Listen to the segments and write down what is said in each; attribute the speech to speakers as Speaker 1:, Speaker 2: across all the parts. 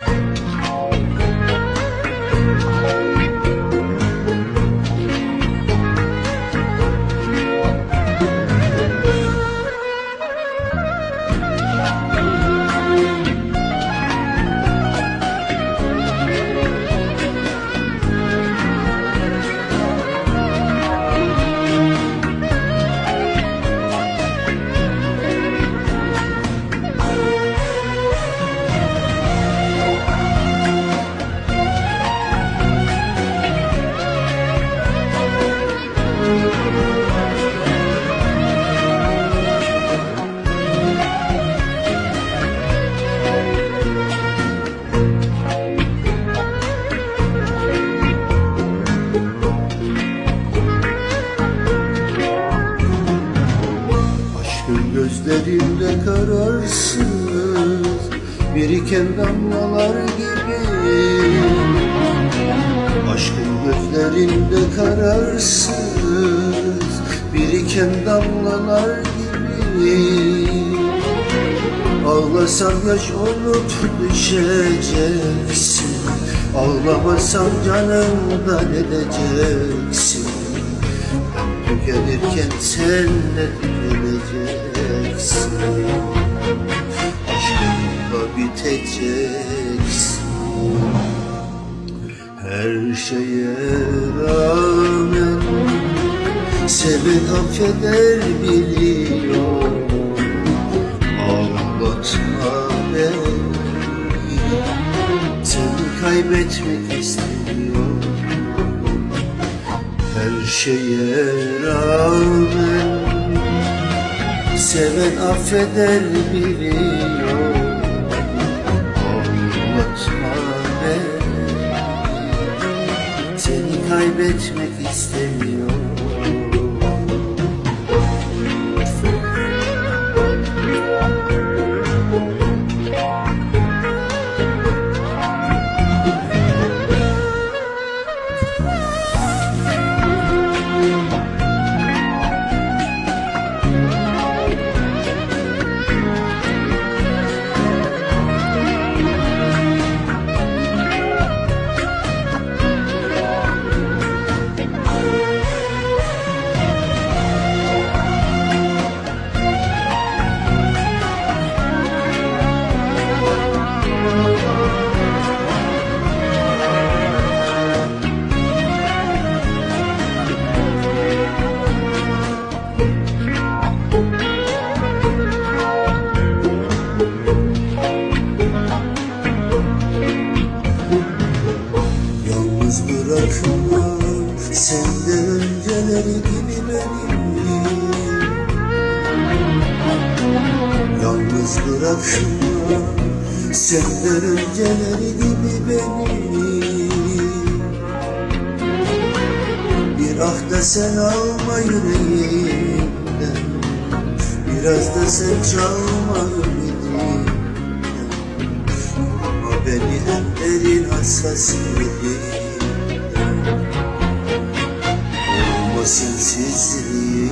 Speaker 1: Aşkın kararsız Biriken damlalar gibi. Aşkın gözlerinde kararsız. Biriken damlalar gibi. Ağlasam yaş olup düşeceksin. Ağlamasam canımdan edeceksin. Tükenirken sen de tükeneceksin biteceksin Her şeye rağmen Seven affeder biliyor Ağlatma beni Seni kaybetmek istemiyorum Her şeye rağmen Seven affeder biliyor kaybetmek istemiyorum Yalnız bırakma senden önceleri gibi beni. Bir ah da sen alma yüreğimden Biraz da sen çalma ümidim Ama beni hep derin hassasiyetim Olmasın sizliğim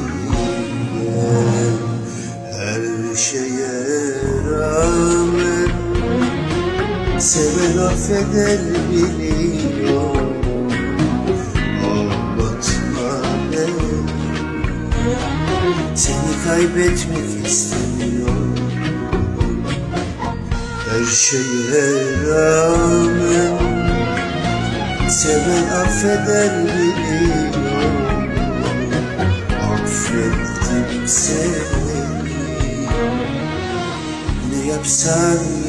Speaker 1: Her şeye rağmen Seven affeder biliyor Ağlatma beni. Seni kaybetmek istemiyorum. Her şeye rağmen Seven affeder biliyor Seni. Ne yapsan